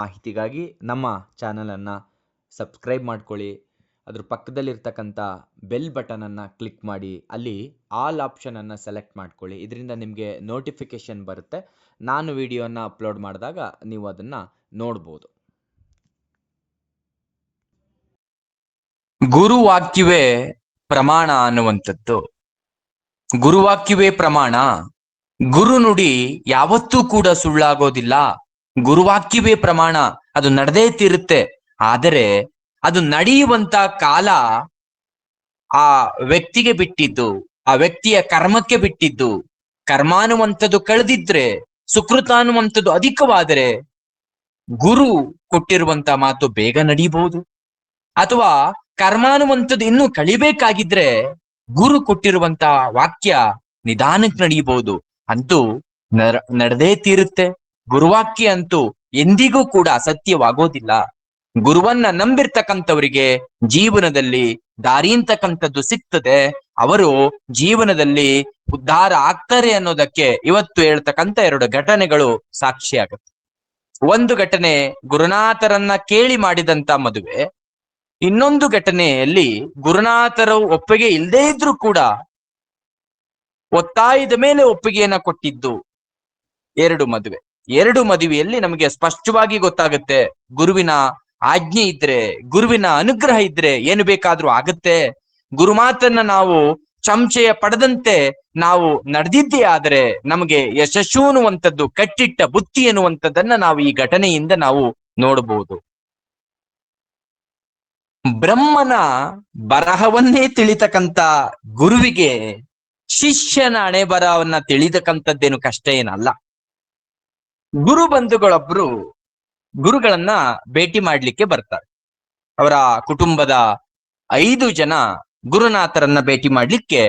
ಮಾಹಿತಿಗಾಗಿ ನಮ್ಮ ಚಾನಲನ್ನು ಸಬ್ಸ್ಕ್ರೈಬ್ ಮಾಡ್ಕೊಳ್ಳಿ. ಅದ್ರ ಪಕ್ಕದಲ್ಲಿರ್ತಕ್ಕಂಥ ಬೆಲ್ ಬಟನನ್ನು ಕ್ಲಿಕ್ ಮಾಡಿ. ಅಲ್ಲಿ ಆಲ್ ಆಪ್ಷನನ್ನು ಸೆಲೆಕ್ಟ್ ಮಾಡ್ಕೊಳ್ಳಿ. ಇದರಿಂದ ನಿಮಗೆ ನೋಟಿಫಿಕೇಷನ್ ಬರುತ್ತೆ. ನಾನು ವಿಡಿಯೋನ ಅಪ್ಲೋಡ್ ಮಾಡಿದಾಗ ನೀವು ಅದನ್ನು ನೋಡ್ಬೋದು. ಗುರುವಾಕ್ಯವೇ ಪ್ರಮಾಣ ಅನ್ನುವಂಥದ್ದು. ಗುರುವಾಕ್ಯವೇ ಪ್ರಮಾಣ. ಗುರು ನುಡಿ ಯಾವತ್ತೂ ಕೂಡ ಸುಳ್ಳಾಗೋದಿಲ್ಲ. ಗುರುವಾಕ್ಯವೇ ಪ್ರಮಾಣ ಅದು ನಡೆದೇ ತೀರುತ್ತೆ. ಆದರೆ ಅದು ನಡೆಯುವಂತ ಕಾಲ ಆ ವ್ಯಕ್ತಿಗೆ ಬಿಟ್ಟಿದ್ದು, ಆ ವ್ಯಕ್ತಿಯ ಕರ್ಮಕ್ಕೆ ಬಿಟ್ಟಿದ್ದು ಕರ್ಮ ಅನ್ನುವಂಥದ್ದು ಕಳೆದಿದ್ರೆ ಸುಕೃತ ಅಧಿಕವಾದರೆ ಗುರು ಕೊಟ್ಟಿರುವಂತ ಮಾತು ಬೇಗ ನಡೀಬಹುದು. ಅಥವಾ ಕರ್ಮ ಅನ್ನುವಂಥದ್ದು ಇನ್ನೂ ಕಳಿಬೇಕಾಗಿದ್ರೆ ಗುರು ಕೊಟ್ಟಿರುವಂತ ವಾಕ್ಯ ನಿಧಾನಕ್ಕೆ ನಡೀಬಹುದು. ಅಂತೂ ನಡೆದೇ ತೀರುತ್ತೆ. ಗುರುವಾಕ್ಯ ಅಂತೂ ಎಂದಿಗೂ ಕೂಡ ಅಸತ್ಯವಾಗೋದಿಲ್ಲ. ಗುರುವನ್ನ ನಂಬಿರ್ತಕ್ಕಂಥವರಿಗೆ ಜೀವನದಲ್ಲಿ ದಾರಿ ಅಂತಕ್ಕಂಥದ್ದು ಸಿಗ್ತದೆ. ಅವರು ಜೀವನದಲ್ಲಿ ಉದ್ಧಾರ ಆಗ್ತಾರೆ ಅನ್ನೋದಕ್ಕೆ ಇವತ್ತು ಹೇಳ್ತಕ್ಕಂಥ ಎರಡು ಘಟನೆಗಳು ಸಾಕ್ಷಿಯಾಗುತ್ತೆ. ಒಂದು ಘಟನೆ ಗುರುನಾಥರನ್ನ ಕೇಳಿ ಮಾಡಿದಂತ ಮದುವೆ. ಇನ್ನೊಂದು ಘಟನೆಯಲ್ಲಿ ಗುರುನಾಥರ ಒಪ್ಪಿಗೆ ಇಲ್ಲದೇ ಇದ್ರೂ ಕೂಡ ಒತ್ತಾಯದ ಮೇಲೆ ಒಪ್ಪಿಗೆಯನ್ನ ಕೊಟ್ಟಿದ್ದು ಎರಡು ಮದುವೆ. ಎರಡು ಮದುವೆಯಲ್ಲಿ ನಮಗೆ ಸ್ಪಷ್ಟವಾಗಿ ಗೊತ್ತಾಗುತ್ತೆ, ಗುರುವಿನ ಆಜ್ಞೆ ಇದ್ರೆ, ಗುರುವಿನ ಅನುಗ್ರಹ ಇದ್ರೆ ಏನು ಬೇಕಾದ್ರೂ ಆಗತ್ತೆ. ಗುರುಮಾತನ್ನ ನಾವು ಸಂಶಯ ಪಡೆದಂತೆ ನಾವು ನಡೆದಿದ್ದೇ ಆದರೆ ನಮಗೆ ಯಶಸ್ಸು ಅನ್ನುವಂಥದ್ದು, ಕಟ್ಟಿಟ್ಟ ಬುತ್ತಿ ಎನ್ನುವಂಥದ್ದನ್ನ ನಾವು ಈ ಘಟನೆಯಿಂದ ನಾವು ನೋಡಬಹುದು. ಬ್ರಹ್ಮನ ಬರಹವನ್ನೇ ತಿಳಿತಕ್ಕಂತ ಗುರುವಿಗೆ ಶಿಷ್ಯನ ಹಣೆ ಬರಹವನ್ನ ತಿಳಿತಕ್ಕಂಥದ್ದೇನು ಕಷ್ಟ ಏನಲ್ಲ. ಗುರು ಬಂಧುಗಳೊಬ್ರು ಗುರುಗಳನ್ನ ಭೇಟಿ ಮಾಡ್ಲಿಕ್ಕೆ ಬರ್ತಾರೆ. ಅವರ ಕುಟುಂಬದ ಐದು ಜನ ಗುರುನಾಥರನ್ನ ಭೇಟಿ ಮಾಡ್ಲಿಕ್ಕೆ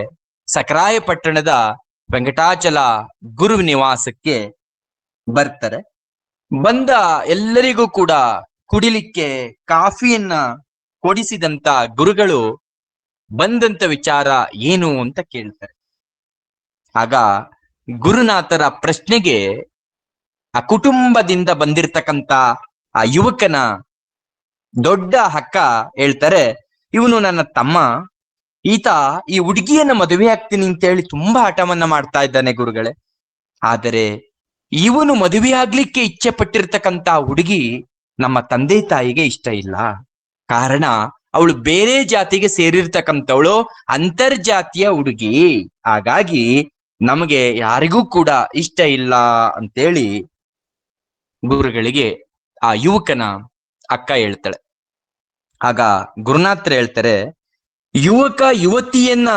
ಸಕರಾಯಪಟ್ಟಣದ ವೆಂಕಟಾಚಲ ಗುರು ನಿವಾಸಕ್ಕೆ ಬರ್ತಾರೆ. ಬಂದ ಎಲ್ಲರಿಗೂ ಕೂಡ ಕುಡಿಲಿಕ್ಕೆ ಕಾಫಿಯನ್ನ ಕೊಡಿಸಿದಂತ ಗುರುಗಳು ಬಂದಂತ ವಿಚಾರ ಏನು ಅಂತ ಕೇಳ್ತಾರೆ. ಆಗ ಗುರುನಾಥರ ಪ್ರಶ್ನೆಗೆ ಆ ಕುಟುಂಬದಿಂದ ಬಂದಿರತಕ್ಕಂತ ಆ ಯುವಕನ ದೊಡ್ಡ ಹಕ್ಕ ಹೇಳ್ತಾರೆ, ಇವನು ನನ್ನ ತಮ್ಮ. ಈತ ಈ ಹುಡುಗಿಯನ್ನ ಮದುವೆ ಆಗ್ತೀನಿ ಅಂತ ಹೇಳಿ ತುಂಬಾ ಹಠವನ್ನ ಮಾಡ್ತಾ ಇದ್ದಾನೆ ಗುರುಗಳೇ. ಆದರೆ ಇವನು ಮದುವೆ ಆಗ್ಲಿಕ್ಕೆ ಇಚ್ಛೆ ಪಟ್ಟಿರ್ತಕ್ಕಂತ ಹುಡುಗಿ ನಮ್ಮ ತಂದೆ ತಾಯಿಗೆ ಇಷ್ಟ ಇಲ್ಲ. ಕಾರಣ ಅವಳು ಬೇರೆ ಜಾತಿಗೆ ಸೇರಿರ್ತಕ್ಕಂಥವಳು ಅಂತರ್ಜಾತಿಯ ಹುಡುಗಿ. ಹಾಗಾಗಿ ನಮಗೆ ಯಾರಿಗೂ ಕೂಡ ಇಷ್ಟ ಇಲ್ಲ ಅಂತೇಳಿ ಗುರುಗಳಿಗೆ ಆ ಯುವಕನ ಅಕ್ಕ ಹೇಳ್ತಾಳೆ. ಆಗ ಗುರುನಾಥ್ರ ಹೇಳ್ತಾರೆ, ಯುವಕ ಯುವತಿಯನ್ನ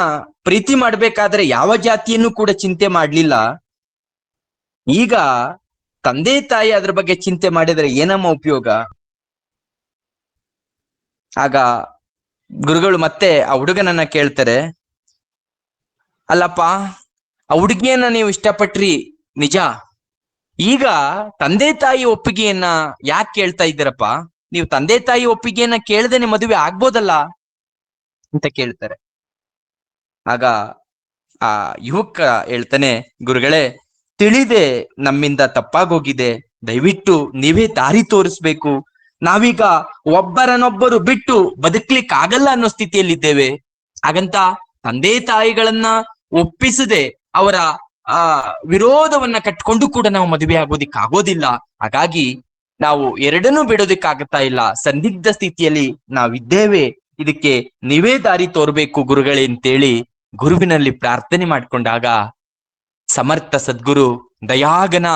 ಪ್ರೀತಿ ಮಾಡ್ಬೇಕಾದ್ರೆ ಯಾವ ಜಾತಿಯನ್ನು ಕೂಡ ಚಿಂತೆ ಮಾಡ್ಲಿಲ್ಲ. ಈಗ ತಂದೆ ತಾಯಿ ಅದ್ರ ಬಗ್ಗೆ ಚಿಂತೆ ಮಾಡಿದ್ರೆ ಏನಮ್ಮ ಉಪಯೋಗ? ಆಗ ಗುರುಗಳು ಮತ್ತೆ ಆ ಹುಡುಗನನ್ನ ಕೇಳ್ತಾರೆ, ಅಲ್ಲಪ್ಪ, ಆ ಹುಡುಗಿಯನ್ನ ನೀವು ಇಷ್ಟಪಟ್ರಿ, ನಿಜ? ಈಗ ತಂದೆ ತಾಯಿ ಒಪ್ಪಿಗೆಯನ್ನ ಯಾಕೆ ಕೇಳ್ತಾ ಇದ್ದೀರಪ್ಪ? ನೀವು ತಂದೆ ತಾಯಿ ಒಪ್ಪಿಗೆಯನ್ನ ಕೇಳ್ದೇನೆ ಮದುವೆ ಆಗ್ಬೋದಲ್ಲ ಅಂತ ಕೇಳ್ತಾರೆ. ಆಗ ಆ ಯುವಕ ಹೇಳ್ತಾನೆ, ಗುರುಗಳೇ, ತಿಳಿದೆ ನಮ್ಮಿಂದ ತಪ್ಪಾಗೋಗಿದೆ. ದಯವಿಟ್ಟು ನೀವೇ ದಾರಿ ತೋರಿಸ್ಬೇಕು. ನಾವೀಗ ಒಬ್ಬರನ್ನೊಬ್ಬರು ಬಿಟ್ಟು ಬದುಕ್ಲಿಕ್ಕೆ ಆಗಲ್ಲ ಅನ್ನೋ ಸ್ಥಿತಿಯಲ್ಲಿದ್ದೇವೆ. ಹಾಗಂತ ತಂದೆ ತಾಯಿಗಳನ್ನ ಒಪ್ಪಿಸದೆ ಅವರ ಆ ವಿರೋಧವನ್ನ ಕಟ್ಕೊಂಡು ಕೂಡ ನಾವು ಮದುವೆ ಆಗೋದಿಕ್ ಆಗೋದಿಲ್ಲ. ಹಾಗಾಗಿ ನಾವು ಎರಡನ್ನೂ ಬಿಡೋದಿಕ್ಕಾಗತ್ತಾ ಇಲ್ಲ. ಸಂದಿಗ್ಧ ಸ್ಥಿತಿಯಲ್ಲಿ ನಾವಿದ್ದೇವೆ. ಇದಕ್ಕೆ ನೀವೇ ದಾರಿ ತೋರ್ಬೇಕು ಗುರುಗಳೇ ಅಂತೇಳಿ ಗುರುವಿನಲ್ಲಿ ಪ್ರಾರ್ಥನೆ ಮಾಡ್ಕೊಂಡಾಗ ಸಮರ್ಥ ಸದ್ಗುರು ದಯಾಗನ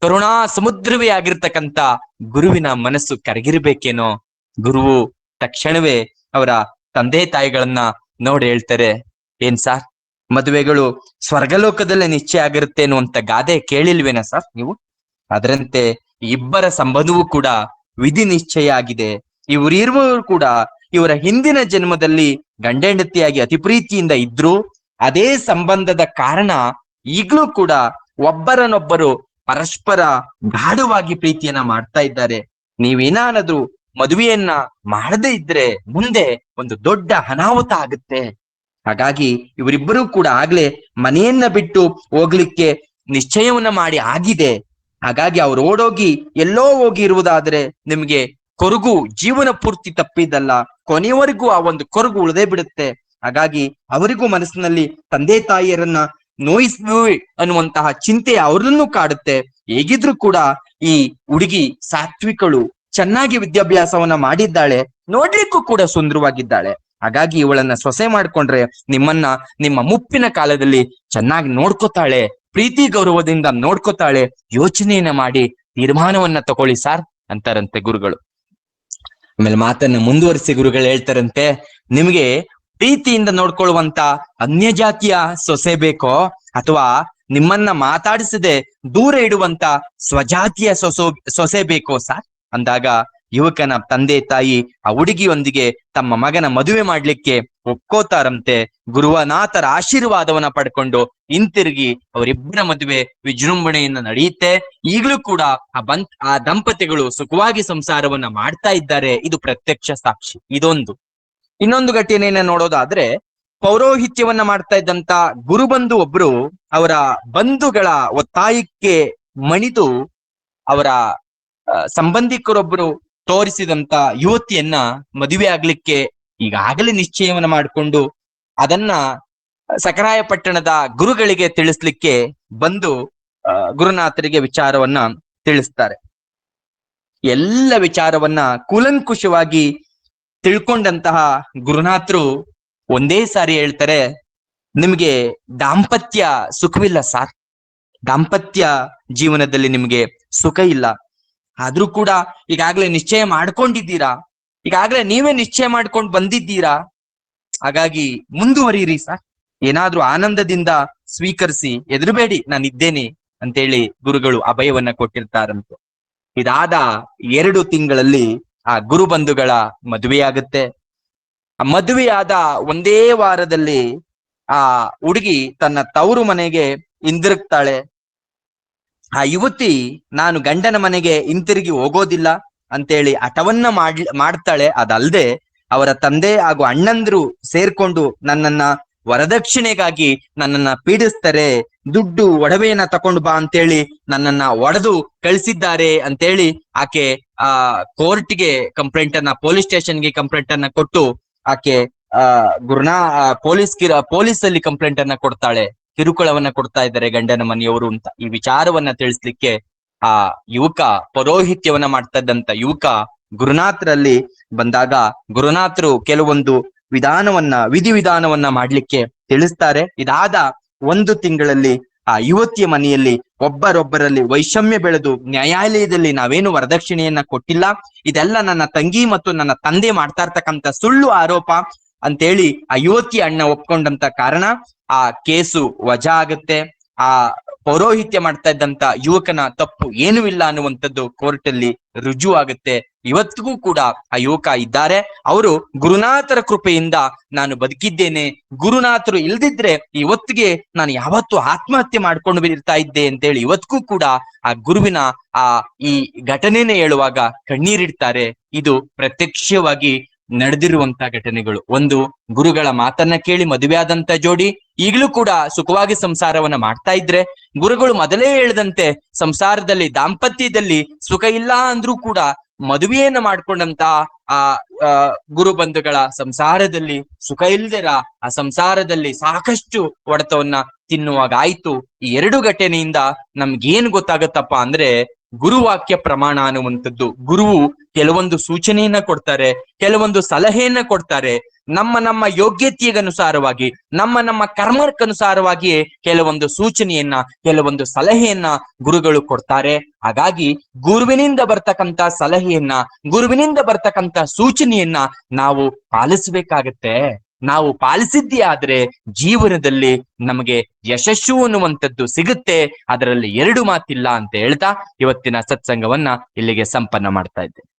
ಕರುಣಾ ಸಮುದ್ರವೇ ಆಗಿರ್ತಕ್ಕಂತ ಗುರುವಿನ ಮನಸ್ಸು ಕರಗಿರ್ಬೇಕೇನೋ ಗುರುವು ತಕ್ಷಣವೇ ಅವರ ತಂದೆ ತಾಯಿಗಳನ್ನ ನೋಡಿ ಹೇಳ್ತಾರೆ. ಏನ್ ಸಾರ್? ಮದುವೆಗಳು ಸ್ವರ್ಗಲೋಕದಲ್ಲೇ ನಿಶ್ಚಯ ಆಗಿರುತ್ತೆ ಅನ್ನುವಂತ ಗಾದೆ ಕೇಳಿಲ್ವೇನ ಸರ್ ನೀವು? ಅದರಂತೆ ಇಬ್ಬರ ಸಂಬಂಧವೂ ಕೂಡ ವಿಧಿ ನಿಶ್ಚಯ ಆಗಿದೆ. ಇವರಿರುವವರು ಕೂಡ ಇವರ ಹಿಂದಿನ ಜನ್ಮದಲ್ಲಿ ಗಂಡ ಹೆಂಡತಿಯಾಗಿ ಅತಿ ಪ್ರೀತಿಯಿಂದ ಇದ್ರು ಅದೇ ಸಂಬಂಧದ ಕಾರಣ ಈಗಲೂ ಕೂಡ ಒಬ್ಬರನೊಬ್ಬರು ಪರಸ್ಪರ ಗಾಢವಾಗಿ ಪ್ರೀತಿಯನ್ನ ಮಾಡ್ತಾ ಇದ್ದಾರೆ. ನೀವೇನಾದ್ರೂ ಮದುವೆಯನ್ನ ಮಾಡದೇ ಇದ್ರೆ ಮುಂದೆ ಒಂದು ದೊಡ್ಡ ಅನಾಹುತ ಆಗುತ್ತೆ. ಹಾಗಾಗಿ ಇವರಿಬ್ಬರೂ ಕೂಡ ಆಗ್ಲೇ ಮನೆಯನ್ನ ಬಿಟ್ಟು ಹೋಗ್ಲಿಕ್ಕೆ ನಿಶ್ಚಯವನ್ನ ಮಾಡಿ ಆಗಿದೆ. ಹಾಗಾಗಿ ಅವ್ರು ಓಡೋಗಿ ಎಲ್ಲೋ ಹೋಗಿ ಇರುವುದಾದ್ರೆ ನಿಮ್ಗೆ ಕೊರಗು ಜೀವನ ಪೂರ್ತಿ ತಪ್ಪಿದ್ದಲ್ಲ ಕೊನೆಯವರೆಗೂ ಆ ಒಂದು ಕೊರಗು ಉಳದೇ ಬಿಡುತ್ತೆ. ಹಾಗಾಗಿ ಅವರಿಗೂ ಮನಸ್ಸಿನಲ್ಲಿ ತಂದೆ ತಾಯಿಯರನ್ನ ನೋಯಿಸ್ತೀವಿ ಅನ್ನುವಂತಹ ಚಿಂತೆ ಅವ್ರನ್ನೂ ಕಾಡುತ್ತೆ. ಹೇಗಿದ್ರು ಕೂಡ ಈ ಹುಡುಗಿ ಸಾತ್ವಿಕಳು ಚೆನ್ನಾಗಿ ವಿದ್ಯಾಭ್ಯಾಸವನ್ನ ಮಾಡಿದ್ದಾಳೆ, ನೋಡ್ಲಿಕ್ಕೂ ಕೂಡ ಸುಂದರವಾಗಿದ್ದಾಳೆ. ಹಾಗಾಗಿ ಇವಳನ್ನ ಸೊಸೆ ಮಾಡ್ಕೊಂಡ್ರೆ ನಿಮ್ಮನ್ನ ನಿಮ್ಮ ಮುಪ್ಪಿನ ಕಾಲದಲ್ಲಿ ಚೆನ್ನಾಗಿ ನೋಡ್ಕೋತಾಳೆ, ಪ್ರೀತಿ ಗೌರವದಿಂದ ನೋಡ್ಕೋತಾಳೆ, ಯೋಚನೆಯನ್ನ ಮಾಡಿ ತೀರ್ಮಾನವನ್ನ ತಗೊಳ್ಳಿ ಸಾರ್ ಅಂತಾರಂತೆ ಗುರುಗಳು. ಆಮೇಲೆ ಮಾತನ್ನ ಮುಂದುವರಿಸಿ ಗುರುಗಳು ಹೇಳ್ತಾರಂತೆ, ನಿಮಗೆ ಪ್ರೀತಿಯಿಂದ ನೋಡ್ಕೊಳ್ಳುವಂತ ಅನ್ಯ ಜಾತಿಯ ಸೊಸೆ ಬೇಕೋ ಅಥವಾ ನಿಮ್ಮನ್ನ ಮಾತಾಡಿಸದೆ ದೂರ ಇಡುವಂತ ಸ್ವಜಾತಿಯ ಸೊಸೊ, ಸೊಸೆ ಬೇಕೋ ಸಾರ್? ಅಂದಾಗ ಯುವಕನ ತಂದೆ ತಾಯಿ ಆ ಹುಡುಗಿಯೊಂದಿಗೆ ತಮ್ಮ ಮಗನ ಮದುವೆ ಮಾಡ್ಲಿಕ್ಕೆ ಒಪ್ಕೋತಾರಂತೆ. ಗುರುವನಾಥರ ಆಶೀರ್ವಾದವನ್ನ ಪಡ್ಕೊಂಡು ಹಿಂತಿರುಗಿ ಅವರಿಬ್ಬರ ಮದುವೆ ವಿಜೃಂಭಣೆಯಿಂದ ನಡೆಯುತ್ತೆ. ಈಗಲೂ ಕೂಡ ಆ ಬಂತ್ ಆ ದಂಪತಿಗಳು ಸುಖವಾಗಿ ಸಂಸಾರವನ್ನ ಮಾಡ್ತಾ ಇದ್ದಾರೆ. ಇದು ಪ್ರತ್ಯಕ್ಷ ಸಾಕ್ಷಿ. ಇದೊಂದು. ಇನ್ನೊಂದು ಘಟನೆಯನ್ನ ನೋಡೋದಾದ್ರೆ, ಪೌರೋಹಿತ್ಯವನ್ನ ಮಾಡ್ತಾ ಇದ್ದಂತ ಗುರುಬಂಧು ಒಬ್ರು ಅವರ ಬಂಧುಗಳ ಒತ್ತಾಯಕ್ಕೆ ಮಣಿದು ಅವರ ಸಂಬಂಧಿಕರೊಬ್ಬರು ತೋರಿಸಿದಂತ ಯುವತಿಯನ್ನ ಮದುವೆ ಆಗ್ಲಿಕ್ಕೆ ಈಗಾಗಲೇ ನಿಶ್ಚಯವನ್ನ ಮಾಡಿಕೊಂಡು ಅದನ್ನ ಸಕರಾಯ ಪಟ್ಟಣದ ಗುರುಗಳಿಗೆ ತಿಳಿಸ್ಲಿಕ್ಕೆ ಬಂದು ಗುರುನಾಥರಿಗೆ ವಿಚಾರವನ್ನ ತಿಳಿಸ್ತಾರೆ. ಎಲ್ಲ ವಿಚಾರವನ್ನ ಕೂಲಂಕುಷವಾಗಿ ತಿಳ್ಕೊಂಡಂತಹ ಗುರುನಾಥರು ಒಂದೇ ಸಾರಿ ಹೇಳ್ತಾರೆ, ನಿಮಗೆ ದಾಂಪತ್ಯ ಸುಖವಿಲ್ಲ ಸಾರ್. ದಾಂಪತ್ಯ ಜೀವನದಲ್ಲಿ ನಿಮಗೆ ಸುಖ ಇಲ್ಲ. ಆದ್ರೂ ಕೂಡ ಈಗಾಗ್ಲೇ ನಿಶ್ಚಯ ಮಾಡ್ಕೊಂಡಿದ್ದೀರಾ? ಈಗಾಗ್ಲೇ ನೀವೇ ನಿಶ್ಚಯ ಮಾಡ್ಕೊಂಡು ಬಂದಿದ್ದೀರಾ? ಹಾಗಾಗಿ ಮುಂದುವರಿಯಿರಿ ಸರ್. ಏನಾದ್ರೂ ಆನಂದದಿಂದ ಸ್ವೀಕರಿಸಿ ಎದುರುಬೇಡಿ ನಾನು ಇದ್ದೇನೆ ಅಂತೇಳಿ ಗುರುಗಳು ಅಭಯವನ್ನ ಕೊಟ್ಟಿರ್ತಾರಂತೆ. ಇದಾದ ಎರಡು ತಿಂಗಳಲ್ಲಿ ಆ ಗುರು ಬಂಧುಗಳ ಮದುವೆಯಾಗುತ್ತೆ. ಆ ಮದುವೆಯಾದ ಒಂದೇ ವಾರದಲ್ಲಿ ಆ ಹುಡುಗಿ ತನ್ನ ತವರು ಮನೆಗೆ ಹಿಂದಿರುಗ್ತಾಳೆ. ಆ ಯುವತಿ ನಾನು ಗಂಡನ ಮನೆಗೆ ಹಿಂತಿರುಗಿ ಹೋಗೋದಿಲ್ಲ ಅಂತೇಳಿ ಹಠವನ್ನ ಮಾಡ್ ಮಾಡ್ತಾಳೆ. ಅದಲ್ದೆ ಅವರ ತಂದೆ ಹಾಗೂ ಅಣ್ಣಂದ್ರು ಸೇರ್ಕೊಂಡು ನನ್ನನ್ನ ವರದಕ್ಷಿಣೆಗಾಗಿ ನನ್ನನ್ನ ಪೀಡಿಸ್ತಾರೆ. ದುಡ್ಡು ಒಡವೆಯನ್ನ ತಕೊಂಡು ಬಾ ಅಂತೇಳಿ ನನ್ನನ್ನ ಒಡೆದು ಕಳಿಸಿದ್ದಾರೆ ಅಂತೇಳಿ ಆಕೆ ಆ ಕೋರ್ಟ್ಗೆ ಕಂಪ್ಲೇಂಟ್ ಅನ್ನ ಪೊಲೀಸ್ ಸ್ಟೇಷನ್ಗೆ ಕಂಪ್ಲೇಂಟ್ ಅನ್ನ ಕೊಟ್ಟು ಆಕೆ ಆ ಗುರುನಾ ಪೊಲೀಸ್ ಪೊಲೀಸ್ ಅಲ್ಲಿ ಕಂಪ್ಲೇಂಟ್ ಅನ್ನ ಕೊಡ್ತಾಳೆ. ಕಿರುಕುಳವನ್ನ ಕೊಡ್ತಾ ಇದ್ದಾರೆ ಗಂಡನ ಮನೆಯವರು ಅಂತ. ಈ ವಿಚಾರವನ್ನ ತಿಳಿಸ್ಲಿಕ್ಕೆ ಆ ಯುವಕ ಪೌರೋಹಿತ್ಯವನ್ನ ಮಾಡ್ತಾ ಇದ್ದಂತ ಯುವಕ ಗುರುನಾಥರಲ್ಲಿ ಬಂದಾಗ ಗುರುನಾಥರು ಕೆಲವೊಂದು ವಿಧಾನವನ್ನ ವಿಧಿವಿಧಾನವನ್ನ ಮಾಡ್ಲಿಕ್ಕೆ ತಿಳಿಸ್ತಾರೆ. ಇದಾದ ಒಂದು ತಿಂಗಳಲ್ಲಿ ಆ ಯುವತಿಯ ಮನೆಯಲ್ಲಿ ಒಬ್ಬರೊಬ್ಬರಲ್ಲಿ ವೈಷಮ್ಯ ಬೆಳೆದು ನ್ಯಾಯಾಲಯದಲ್ಲಿ ನಾವೇನು ವರದಕ್ಷಿಣೆಯನ್ನ ಕೊಟ್ಟಿಲ್ಲ. ಇದೆಲ್ಲ ನನ್ನ ತಂಗಿ ಮತ್ತು ನನ್ನ ತಂದೆ ಮಾಡ್ತಾ ಇರ್ತಕ್ಕಂಥ ಸುಳ್ಳು ಆರೋಪ ಅಂತೇಳಿ ಆ ಯುವತಿ ಅಣ್ಣ ಒಪ್ಕೊಂಡಂತ ಕಾರಣ ಆ ಕೇಸು ವಜಾ ಆಗುತ್ತೆ. ಆ ಪೌರೋಹಿತ್ಯ ಮಾಡ್ತಾ ಇದ್ದಂತ ಯುವಕನ ತಪ್ಪು ಏನೂ ಇಲ್ಲ ಅನ್ನುವಂಥದ್ದು ಕೋರ್ಟ್ ಅಲ್ಲಿ ರುಜು ಆಗುತ್ತೆ. ಇವತ್ತಿಗೂ ಕೂಡ ಆ ಯುವಕ ಇದ್ದಾರೆ. ಅವರು ಗುರುನಾಥರ ಕೃಪೆಯಿಂದ ನಾನು ಬದುಕಿದ್ದೇನೆ. ಗುರುನಾಥರು ಇಲ್ದಿದ್ರೆ ಇವತ್ತಿಗೆ ನಾನು ಯಾವತ್ತು ಆತ್ಮಹತ್ಯೆ ಮಾಡ್ಕೊಂಡು ಇರ್ತಾ ಇದ್ದೆ ಅಂತೇಳಿ ಇವತ್ತಿಗೂ ಕೂಡ ಆ ಗುರುವಿನ ಆ ಈ ಘಟನೆನೇ ಹೇಳುವಾಗ ಕಣ್ಣೀರಿಡ್ತಾರೆ. ಇದು ಪ್ರತ್ಯಕ್ಷವಾಗಿ ನಡೆದಿರುವಂತ ಘಟನೆಗಳು. ಒಂದು, ಗುರುಗಳ ಮಾತನ್ನ ಕೇಳಿ ಮದುವೆಯಾದಂತ ಜೋಡಿ ಈಗಲೂ ಕೂಡ ಸುಖವಾಗಿ ಸಂಸಾರವನ್ನ ಮಾಡ್ತಾ ಇದ್ರೆ, ಗುರುಗಳು ಮೊದಲೇ ಹೇಳಿದಂತೆ ಸಂಸಾರದಲ್ಲಿ, ದಾಂಪತ್ಯದಲ್ಲಿ ಸುಖ ಇಲ್ಲ ಅಂದ್ರೂ ಕೂಡ ಮದುವೆಯನ್ನ ಮಾಡ್ಕೊಂಡಂತ ಆ ಗುರು ಬಂಧುಗಳ ಸಂಸಾರದಲ್ಲಿ ಸುಖ ಇಲ್ದಿರ ಆ ಸಂಸಾರದಲ್ಲಿ ಸಾಕಷ್ಟು ಒಡೆತವನ್ನ ತಿನ್ನುವಾಗ ಆಯ್ತು. ಈ ಎರಡು ಘಟನೆಯಿಂದ ನಮ್ಗೇನ್ ಗೊತ್ತಾಗತ್ತಪ್ಪ ಅಂದ್ರೆ ಗುರುವಾಕ್ಯ ಪ್ರಮಾಣ ಅನ್ನುವಂಥದ್ದು. ಗುರುವು ಕೆಲವೊಂದು ಸೂಚನೆಯನ್ನ ಕೊಡ್ತಾರೆ, ಕೆಲವೊಂದು ಸಲಹೆಯನ್ನ ಕೊಡ್ತಾರೆ. ನಮ್ಮ ನಮ್ಮ ಯೋಗ್ಯತೆಗನುಸಾರವಾಗಿ, ನಮ್ಮ ನಮ್ಮ ಕರ್ಮಕ್ಕನುಸಾರವಾಗಿ ಕೆಲವೊಂದು ಸೂಚನೆಯನ್ನ, ಕೆಲವೊಂದು ಸಲಹೆಯನ್ನ ಗುರುಗಳು ಕೊಡ್ತಾರೆ. ಹಾಗಾಗಿ ಗುರುವಿನಿಂದ ಬರ್ತಕ್ಕಂತ ಸಲಹೆಯನ್ನ, ಗುರುವಿನಿಂದ ಬರ್ತಕ್ಕಂತ ಸೂಚನೆಯನ್ನ ನಾವು ಪಾಲಿಸಬೇಕಾಗತ್ತೆ. ನಾವು ಪಾಲಿಸಿದ್ದೇ ಆದ್ರೆ ಜೀವನದಲ್ಲಿ ನಮಗೆ ಯಶಸ್ಸು ಅನ್ನುವಂಥದ್ದು ಸಿಗುತ್ತೆ. ಅದರಲ್ಲಿ ಎರಡು ಮಾತಿಲ್ಲ ಅಂತ ಹೇಳ್ತಾ ಇವತ್ತಿನ ಸತ್ಸಂಗವನ್ನ ಇಲ್ಲಿಗೆ ಸಂಪನ್ನ ಮಾಡ್ತಾ ಇದ್ದೆ